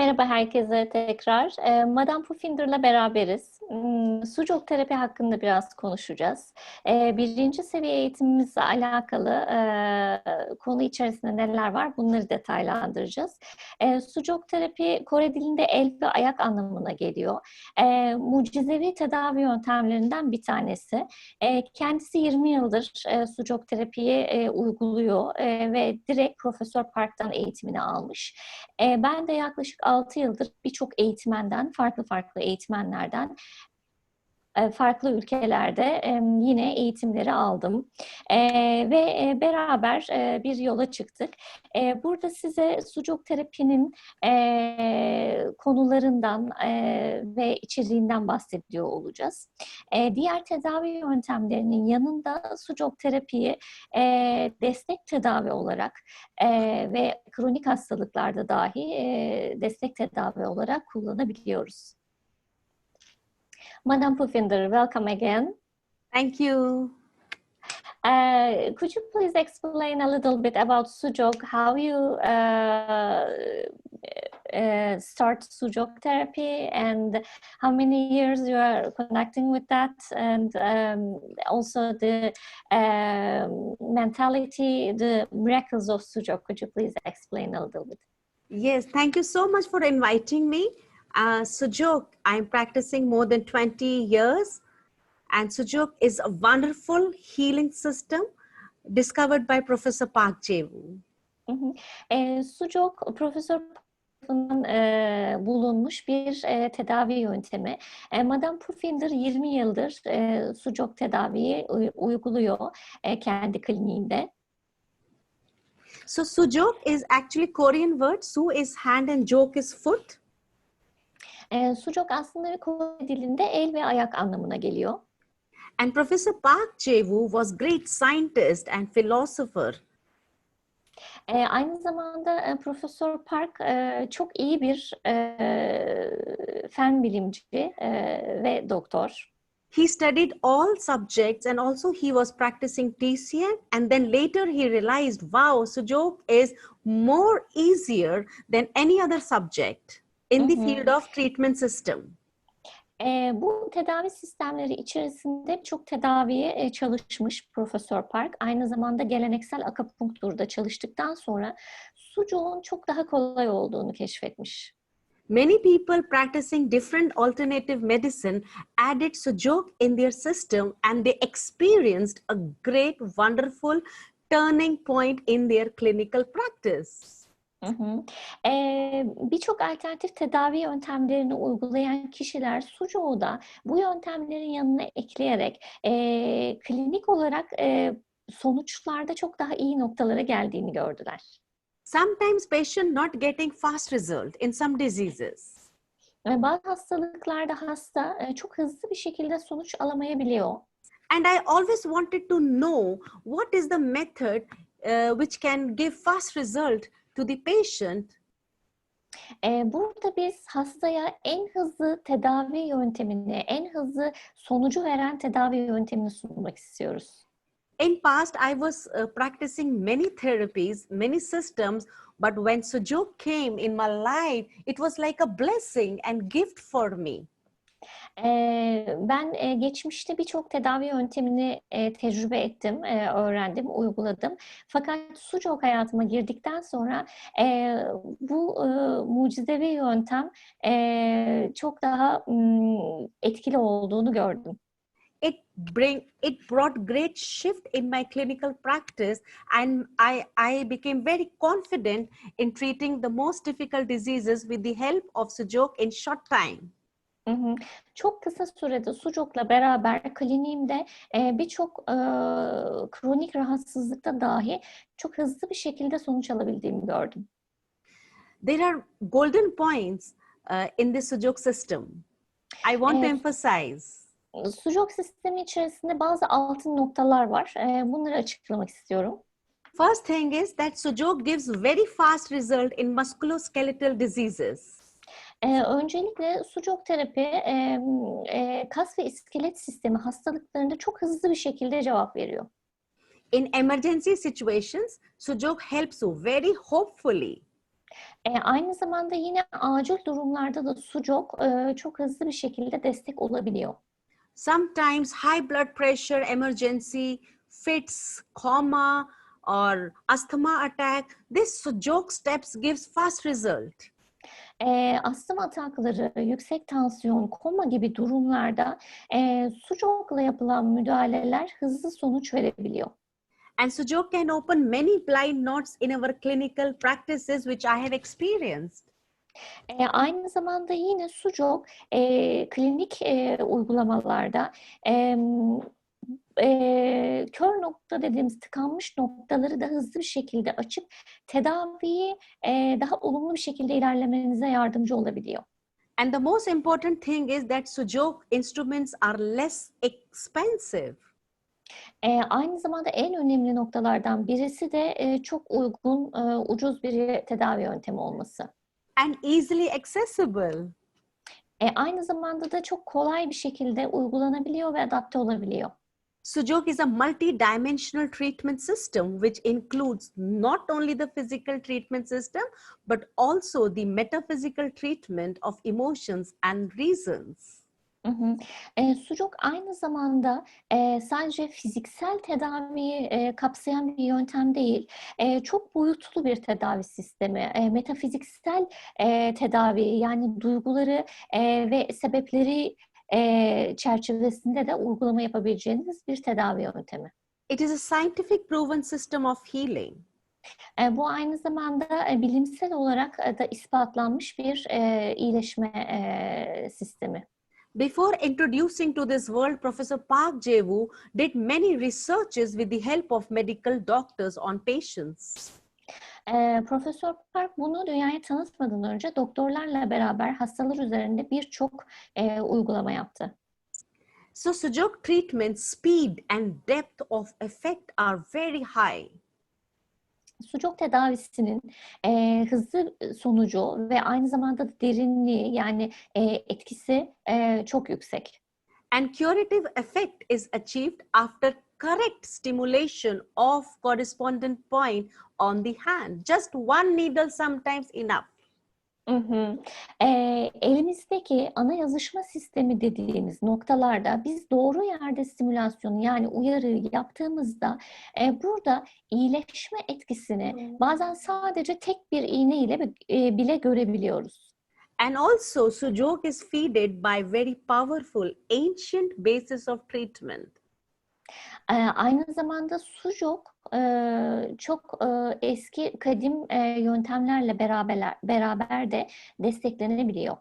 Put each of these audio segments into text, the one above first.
Merhaba herkese tekrar. Ee, Madame Puffinder'la beraberiz. Hmm, Sucuk terapi hakkında biraz konuşacağız. Ee, birinci seviye eğitimimizle alakalı konu içerisinde neler var bunları detaylandıracağız. E, sucuk terapi Kore dilinde el ve ayak anlamına geliyor. E, mucizevi tedavi yöntemlerinden bir tanesi. Kendisi 20 yıldır e, sucuk terapiyi e, uyguluyor e, ve direkt Profesör Park'tan eğitimini almış. Ben de yaklaşık 6 yıldır birçok eğitmenden, farklı farklı eğitmenlerden farklı ülkelerde yine eğitimleri aldım ve beraber bir yola çıktık. Burada size sucuk terapinin konularından ve içeriğinden bahsediyor olacağız. Diğer tedavi yöntemlerinin yanında sucuk terapiyi destek tedavi olarak ve kronik hastalıklarda dahi destek tedavi olarak kullanabiliyoruz. Madam Pufinder, welcome again. Thank you. Uh, could you please explain a little bit about Sujok, how you uh, uh, start Sujok therapy and how many years you are connecting with that and um, also the um, mentality, the miracles of Sujok. Could you please explain a little bit? Yes, thank you so much for inviting me. Uh, Sujok, I'm practicing more than 20 years. And Sujok is a wonderful healing system discovered by Professor Park Jae-woo. Hı. E, Sucuk Profesör tarafından e, bulunmuş bir e, tedavi yöntemi. E, Madame Puffinder 20 yıldır e, sucuk tedaviyi uyguluyor e, kendi kliniğinde. So sujok is actually Korean word. Su is hand and jok is foot. E, sucuk aslında Kore dilinde el ve ayak anlamına geliyor. And Professor Park Jae-woo was great scientist and philosopher. E, aynı zamanda e, Profesör Park e, çok iyi bir e, fen bilimci e, ve doktor. He studied all subjects and also he was practicing TCM and then later he realized, wow, Sujok is more easier than any other subject in the field of treatment system. E, bu tedavi sistemleri içerisinde birçok tedaviye e, çalışmış Profesör Park. Aynı zamanda geleneksel akupunkturda çalıştıktan sonra sucuğun çok daha kolay olduğunu keşfetmiş. Many people practicing different alternative medicine added sujok in their system and they experienced a great, wonderful turning point in their clinical practice. Ee, Birçok alternatif tedavi yöntemlerini uygulayan kişiler sucuğu da bu yöntemlerin yanına ekleyerek e, klinik olarak e, sonuçlarda çok daha iyi noktalara geldiğini gördüler. Sometimes patient not getting fast result in some diseases. Bazı hastalıklarda hasta e, çok hızlı bir şekilde sonuç alamayabiliyor. And I always wanted to know what is the method uh, which can give fast result to the patient. Ee, Burada biz hastaya en hızlı tedavi yöntemini, en hızlı sonucu veren tedavi yöntemini sunmak istiyoruz. In past, I was uh, practicing many therapies, many systems, but when Sujok came in my life, it was like a blessing and gift for me. Ben geçmişte birçok tedavi yöntemini tecrübe ettim, öğrendim, uyguladım. Fakat sucuk hayatıma girdikten sonra bu mucizevi yöntem çok daha etkili olduğunu gördüm. It bring it brought great shift in my clinical practice, and I I became very confident in treating the most difficult diseases with the help of Sujok in short time. Hı hı. Çok kısa sürede sucukla beraber kliniğimde e, birçok e, kronik rahatsızlıkta dahi çok hızlı bir şekilde sonuç alabildiğimi gördüm. There are golden points uh, in the Sujok system. I want to Evet. emphasize. Sucuk sistemi içerisinde bazı altın noktalar var. E, bunları açıklamak istiyorum. First thing is that Sujok gives very fast result in musculoskeletal diseases. E, öncelikle sucuk terapi e, e, kas ve iskelet sistemi hastalıklarında çok hızlı bir şekilde cevap veriyor. In emergency situations, Sujok helps you very hopefully. E, aynı zamanda yine acil durumlarda da sucuk e, çok hızlı bir şekilde destek olabiliyor. Sometimes high blood pressure emergency, fits, coma, or asthma attack, this sujuk steps gives fast result. E, astım atakları, yüksek tansiyon, koma gibi durumlarda e, sucukla yapılan müdahaleler hızlı sonuç verebiliyor. And sujuk can open many blind knots in our clinical practices, which I have experienced. E, aynı zamanda yine sucuk e, klinik e, uygulamalarda e, e, kör nokta dediğimiz tıkanmış noktaları da hızlı bir şekilde açıp tedaviyi e, daha olumlu bir şekilde ilerlemenize yardımcı olabiliyor. And the most important thing is that sujuk instruments are less expensive. E, aynı zamanda en önemli noktalardan birisi de e, çok uygun, e, ucuz bir tedavi yöntemi olması. and easily accessible. E, aynı zamanda da çok kolay bir şekilde uygulanabiliyor ve adapte olabiliyor. Sujuk is a multi-dimensional treatment system which includes not only the physical treatment system but also the metaphysical treatment of emotions and reasons. Hı hı. E, sucuk aynı zamanda e, sadece fiziksel tedaviyi e, kapsayan bir yöntem değil, e, çok boyutlu bir tedavi sistemi, e, metafiziksel e, tedavi yani duyguları e, ve sebepleri e, çerçevesinde de uygulama yapabileceğiniz bir tedavi yöntemi. It is a scientific proven system of healing. E, bu aynı zamanda e, bilimsel olarak e, da ispatlanmış bir e, iyileşme e, sistemi. Before introducing to this world, Professor Park Jae-woo did many researches with the help of medical doctors on patients. E, Profesör Park bunu dünyaya tanıtmadan önce doktorlarla beraber hastalar üzerinde birçok e, uygulama yaptı. So Sujuk treatment speed and depth of effect are very high. Sucuk tedavisinin e, hızlı sonucu ve aynı zamanda da derinliği yani e, etkisi e, çok yüksek. And curative effect is achieved after correct stimulation of correspondent point on the hand. Just one needle sometimes enough. Hı hı. E, elimizdeki ana yazışma sistemi dediğimiz noktalarda biz doğru yerde stimülasyonu yani uyarıyı yaptığımızda e, burada iyileşme etkisini bazen sadece tek bir iğne ile e, bile görebiliyoruz. And also Sujuk is feeded by very powerful ancient basis of treatment. E, aynı zamanda sucuk e, çok e, eski kadim e, yöntemlerle beraber beraber de desteklenebiliyor.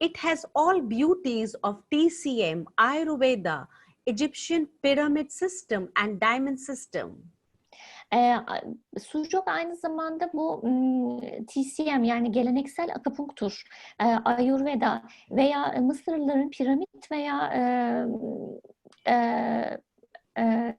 It has all beauties of TCM, Ayurveda, Egyptian pyramid system and diamond system. E, sucuk aynı zamanda bu TCM yani geleneksel akupunktur, e, Ayurveda veya Mısırlıların piramit veya e, e, e,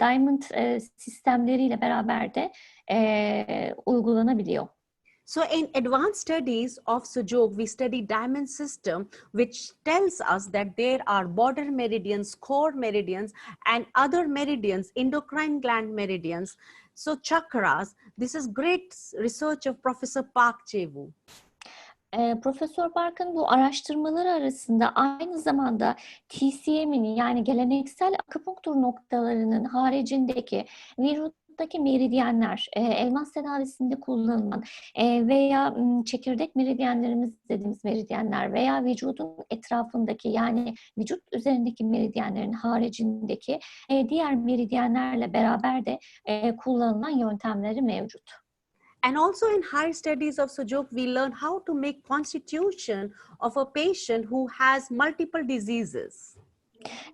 diamond e, sistemleriyle beraber de e, uygulanabiliyor. So in advanced studies of Sujuk, we study diamond system, which tells us that there are border meridians, core meridians, and other meridians, endocrine gland meridians. So chakras, this is great research of Professor Park Chewu. Profesör Barkın bu araştırmaları arasında aynı zamanda TCM'in yani geleneksel akupunktur noktalarının haricindeki vücuttaki meridyenler, elmas tedavisinde kullanılan veya çekirdek meridyenlerimiz dediğimiz meridyenler veya vücudun etrafındaki yani vücut üzerindeki meridyenlerin haricindeki diğer meridyenlerle beraber de kullanılan yöntemleri mevcut. And also in higher studies of Sujuk, we learn how to make constitution of a patient who has multiple diseases.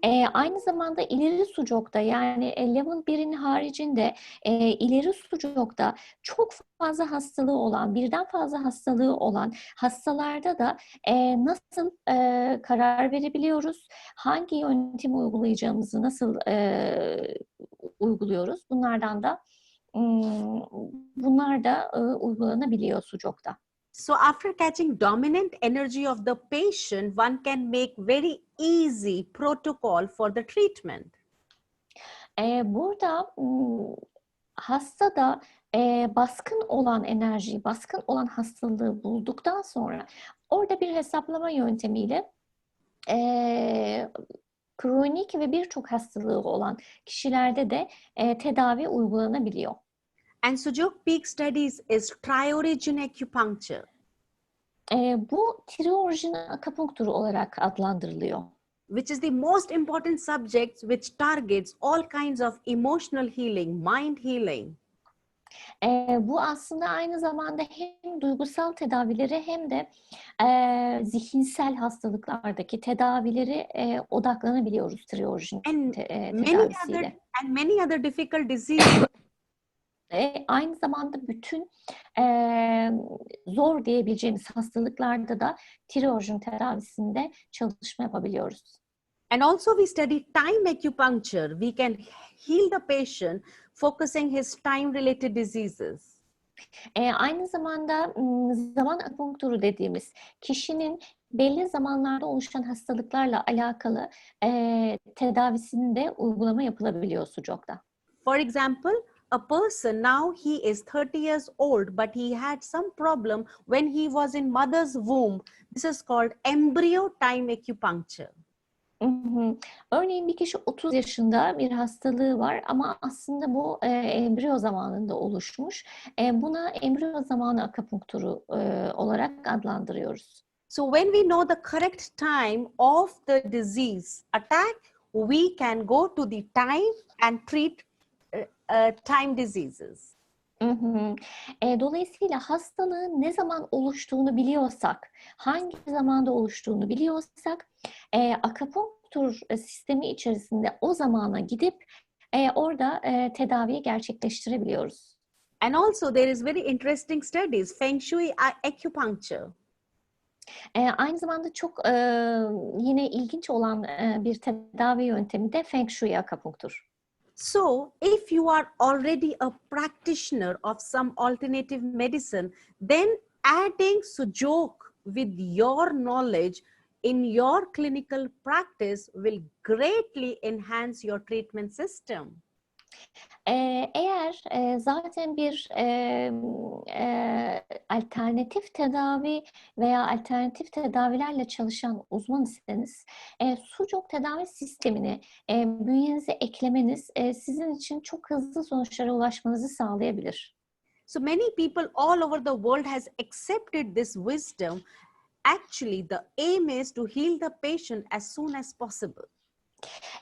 E, aynı zamanda ileri sucukta yani e, level 1'in haricinde e, ileri sucukta çok fazla hastalığı olan, birden fazla hastalığı olan hastalarda da e, nasıl e, karar verebiliyoruz? Hangi yöntemi uygulayacağımızı nasıl e, uyguluyoruz? Bunlardan da bunlar da e, uygulanabiliyor sucukta. So after catching dominant energy of the patient, one can make very easy protocol for the treatment. Ee, burada m, hastada e, baskın olan enerjiyi, baskın olan hastalığı bulduktan sonra orada bir hesaplama yöntemiyle e, kronik ve birçok hastalığı olan kişilerde de e, tedavi uygulanabiliyor. And Sujok Peak Studies is tri-origin acupuncture. E, bu triorijin akupunkturu olarak adlandırılıyor. which is the most important subject which targets all kinds of emotional healing, mind healing. E, bu aslında aynı zamanda hem duygusal tedavileri hem de e, zihinsel hastalıklardaki tedavileri e, odaklanabiliyoruz triorijin And te- e, many other tedavisiyle. and many other difficult diseases E, aynı zamanda bütün e, zor diyebileceğimiz hastalıklarda da tirojen tedavisinde çalışma yapabiliyoruz. and also we study time acupuncture we can heal the patient focusing his time related diseases. E, aynı zamanda zaman akupunkturu dediğimiz kişinin belli zamanlarda oluşan hastalıklarla alakalı e, tedavisini de uygulama yapılabiliyor sucukta. for example a person now he is 30 years old but he had some problem when he was in mother's womb. This is called embryo time acupuncture Örneğin bir kişi 30 yaşında bir hastalığı var ama aslında bu e, embriyo zamanında oluşmuş. E, buna embriyo zamanı akupunkturu e, olarak adlandırıyoruz. So when we know the correct time of the disease attack, we can go to the time and treat uh, uh, time diseases. Hı hı. E, dolayısıyla hastalığın ne zaman oluştuğunu biliyorsak, hangi zamanda oluştuğunu biliyorsak, e, akupunktur sistemi içerisinde o zamana gidip e, orada e, tedaviyi gerçekleştirebiliyoruz. And also there is very interesting studies, Feng Shui acupuncture. E, aynı zamanda çok e, yine ilginç olan e, bir tedavi yöntemi de Feng Shui akupunktur. So if you are already a practitioner of some alternative medicine, then adding sujok with your knowledge in your clinical practice will greatly enhance your treatment system. Eğer zaten bir alternatif tedavi veya alternatif tedavilerle çalışan uzman iseniz, e, sucuk tedavi sistemini e, bünyenize eklemeniz sizin için çok hızlı sonuçlara ulaşmanızı sağlayabilir. So many people all over the world has accepted this wisdom. Actually, the aim is to heal the patient as soon as possible.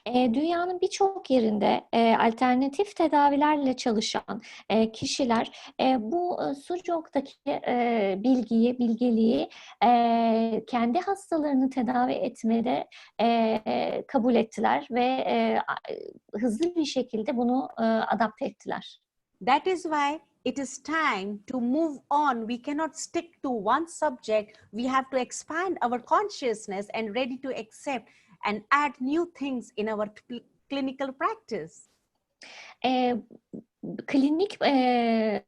E, dünyanın birçok yerinde e, alternatif tedavilerle çalışan e, kişiler e, bu e, sucuktaki e, bilgiyi, bilgeliği e, kendi hastalarını tedavi etmede e, kabul ettiler ve e, hızlı bir şekilde bunu e, adapte ettiler. That is why it is time to move on. We cannot stick to one subject. We have to expand our consciousness and ready to accept and add new things in our cl- clinical practice. E, klinik e,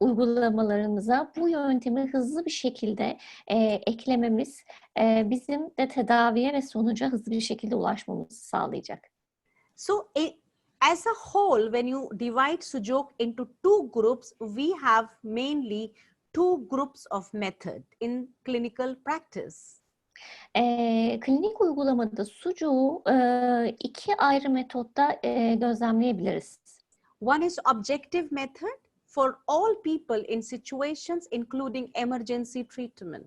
uygulamalarımıza bu yöntemi hızlı bir şekilde e, eklememiz e, bizim de tedaviye ve sonuca hızlı bir şekilde ulaşmamızı sağlayacak. So, i- as a whole, when you divide Sujok into two groups, we have mainly two groups of method in clinical practice. E, klinik uygulamada sucuğu e, iki ayrı metotta e, gözlemleyebiliriz. One is objective method for all people in situations including emergency treatment.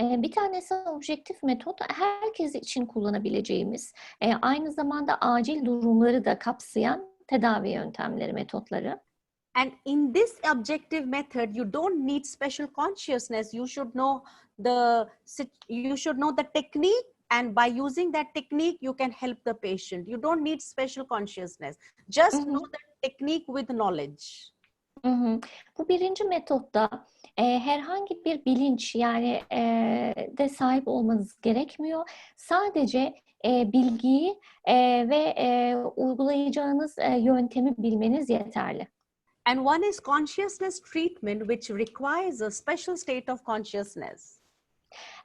Bir tanesi objektif metot, herkes için kullanabileceğimiz, aynı zamanda acil durumları da kapsayan tedavi yöntemleri, metotları. And in this objective method, you don't need special consciousness. You should know the you should know the technique, and by using that technique, you can help the patient. You don't need special consciousness. Just Mhm. know the technique with knowledge. Hı hı. Bu birinci metotta e, herhangi bir bilinç yani e, de sahip olmanız gerekmiyor. Sadece e, bilgiyi e, ve e, uygulayacağınız e, yöntemi bilmeniz yeterli. And one is consciousness treatment, which requires a special state of consciousness.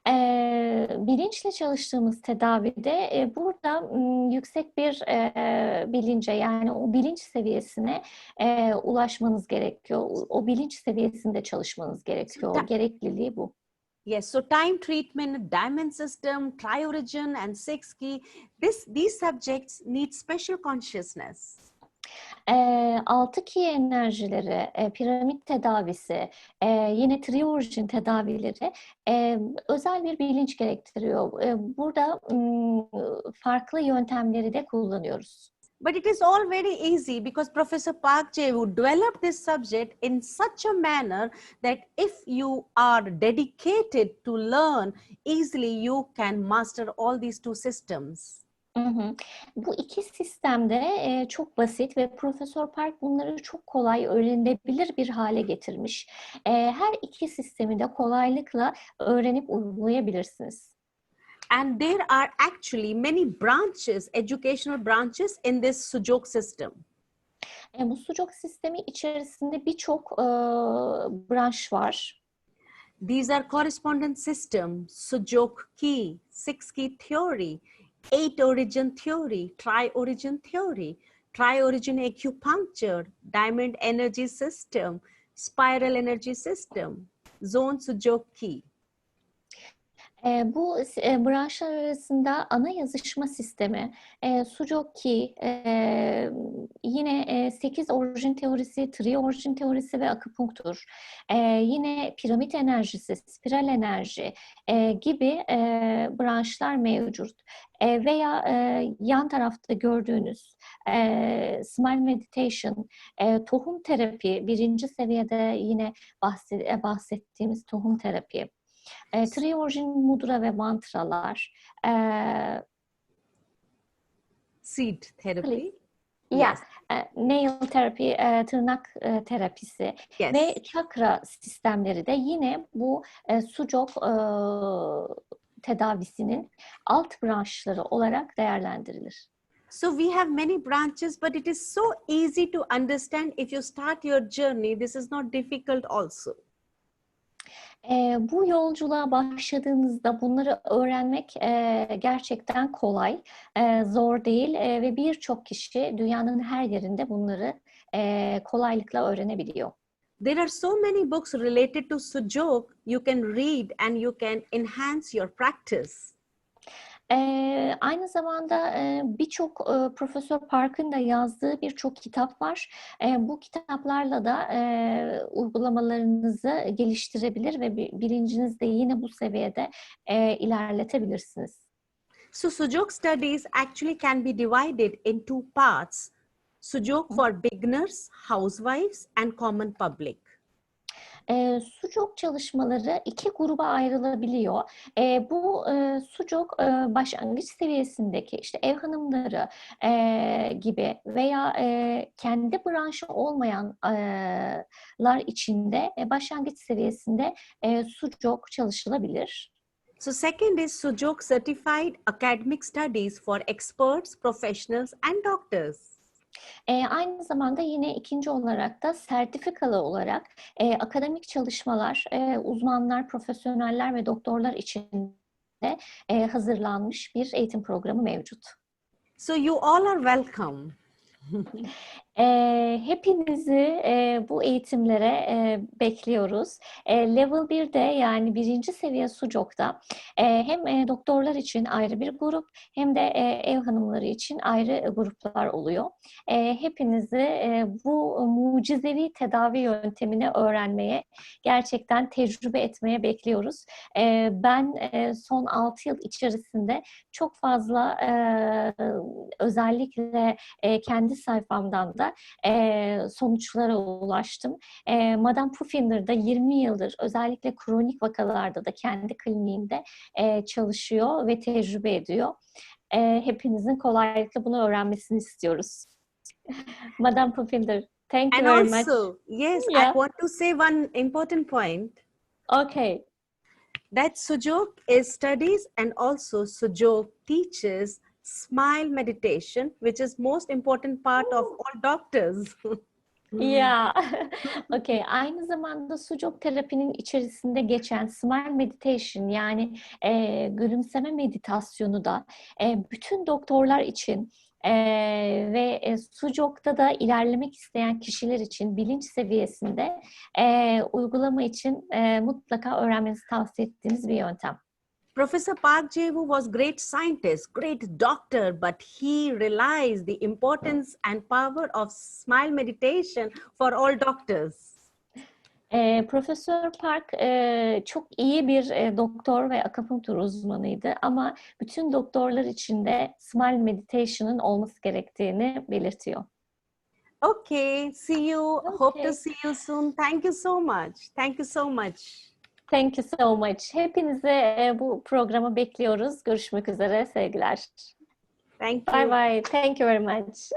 Eee, bilinçle çalıştığımız tedavide e, burada m, yüksek bir e, bilince yani o bilinç seviyesine e, ulaşmanız gerekiyor. O, o bilinç seviyesinde çalışmanız gerekiyor. ta- Gerekliliği bu. Yes, so time treatment, diamond system, tri-origin, and six key. This these subjects need special consciousness. Eee altı enerjileri, e, piramit tedavisi, e, yine triorjin tedavileri e, özel bir bilinç gerektiriyor. E, burada farklı yöntemleri de kullanıyoruz. But it is all very easy because Professor Park Jae would develop this subject in such a manner that if you are dedicated to learn easily, you can master all these two systems. Hı hı. Bu iki sistemde e, çok basit ve Profesör Park bunları çok kolay öğrenilebilir bir hale getirmiş. E, her iki sistemi de kolaylıkla öğrenip uygulayabilirsiniz. And there are actually many branches, educational branches in this Sujok system. E, bu sucuk sistemi içerisinde birçok e, branş var. These are correspondence system, Sujok key, six key theory, eight origin theory, tri origin theory, tri origin acupuncture, diamond energy system, spiral energy system, zone Sujok key. E, bu e, branşlar arasında ana yazışma sistemi, e, Sujoki, e, yine e, 8 orijin teorisi, tri orijin teorisi ve akupunktur, e, yine piramit enerjisi, spiral enerji e, gibi e, branşlar mevcut. E, veya e, yan tarafta gördüğünüz e, Smile Meditation, e, tohum terapi, birinci seviyede yine bahse- bahsettiğimiz tohum terapi. E, Triorjin mudra ve mantralar. E, Seed therapy. ya, e, nail terapi, tırnak terapisi Yes. ve çakra sistemleri de yine bu sucuk e, tedavisinin alt branşları olarak değerlendirilir. So we have many branches, but it is so easy to understand if you start your journey. This is not difficult also. E, bu yolculuğa başladığınızda bunları öğrenmek e, gerçekten kolay, e, zor değil e, ve birçok kişi dünyanın her yerinde bunları e, kolaylıkla öğrenebiliyor. There are so many books related to Sujok you can read and you can enhance your practice. Ee, aynı zamanda e, birçok e, Profesör Park'ın da yazdığı birçok kitap var. E, bu kitaplarla da e, uygulamalarınızı geliştirebilir ve bi- bilincinizi de yine bu seviyede e, ilerletebilirsiniz. So Sujok studies actually can be divided in two parts. Sujok for beginners, housewives and common public. E, sucuk çalışmaları iki gruba ayrılabiliyor. E, bu e, sucuk e, başlangıç seviyesindeki işte ev hanımları e, gibi veya e, kendi branşı olmayanlar içinde e, başlangıç seviyesinde e, sucuk çalışılabilir. So second is Sujok certified academic studies for experts, professionals and doctors. E, aynı zamanda yine ikinci olarak da sertifikalı olarak e, akademik çalışmalar, e, uzmanlar, profesyoneller ve doktorlar için de e, hazırlanmış bir eğitim programı mevcut. So you all are welcome. E, hepinizi e, bu eğitimlere e, bekliyoruz. E, Level 1'de yani birinci seviye Sucok'ta e, hem e, doktorlar için ayrı bir grup hem de e, ev hanımları için ayrı gruplar oluyor. E, hepinizi e, bu mucizevi tedavi yöntemini öğrenmeye, gerçekten tecrübe etmeye bekliyoruz. E, ben e, son 6 yıl içerisinde çok fazla e, özellikle e, kendi sayfamdan da e, sonuçlara ulaştım. E, Madame Puffinder'da 20 yıldır özellikle kronik vakalarda da kendi kliniğimde e, çalışıyor ve tecrübe ediyor. E, hepinizin kolaylıkla bunu öğrenmesini istiyoruz. Madame Puffinder, thank you And very much. also, yes, Yeah. I want to say one important point Okay. that Sujok is studies and also Sujok teaches smile meditation, which is most important part of all doctors. Ya, okay. Aynı zamanda sucuk terapinin içerisinde geçen smile meditation yani e, gülümseme meditasyonu da e, bütün doktorlar için e, ve e, sucukta da ilerlemek isteyen kişiler için bilinç seviyesinde e, uygulama için e, mutlaka öğrenmenizi tavsiye ettiğimiz bir yöntem. Professor Park Jae-woo was great scientist, great doctor, but he realized the importance and power of smile meditation for all doctors. E, Profesör Park e, çok iyi bir e, doktor ve akupunktur uzmanıydı ama bütün doktorlar için de Smile Meditation'ın olması gerektiğini belirtiyor. Okay, see you. Hope Okay. to see you soon. Thank you so much. Thank you so much. Thank you so much. Hepinizi e, bu programa bekliyoruz. Görüşmek üzere sevgiler. Thank you. Bye bye. Thank you very much.